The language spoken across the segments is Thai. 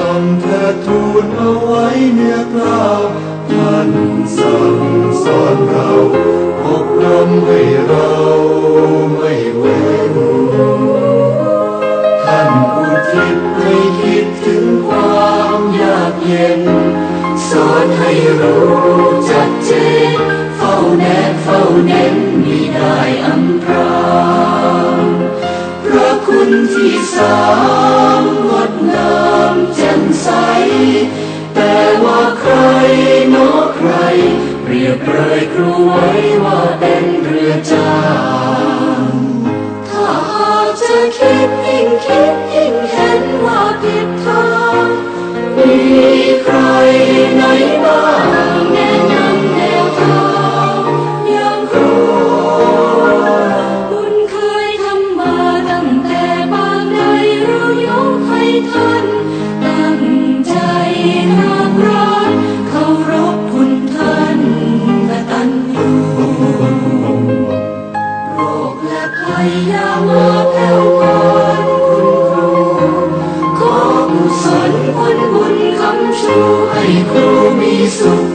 ต้องเธอทูลเอาไว้เนื้อกล้าท่านสั่งสอนเราอบรมให้เราไม่เว้นท่านผู้ทิศไม่คิดถึงความยากเย็น สอนให้รู้จัดเจนเฝ้าแนบเฝ้าเน้นมีได้อำพรางพระคุณที่สา รู้ไว้ว่าเป็นเรือจางถ้าหากจะคิดยิ่งคิดยิ่งเห็นว่าผิดทางมีใคร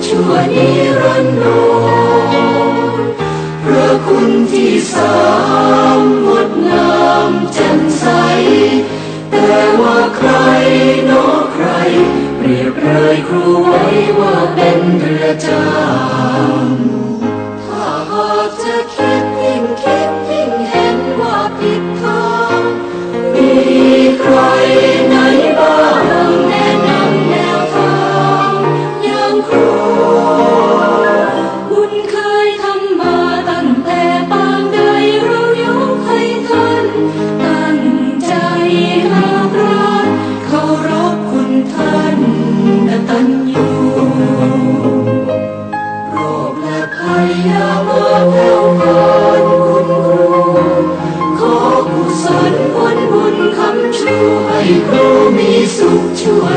ชั่วนิรันดร์พระคุณที่สามงดงามแจ่มใส แต่ว่าใครนอใคร เปรียบเลยครูไว้ว่าเป็นเรือจ้า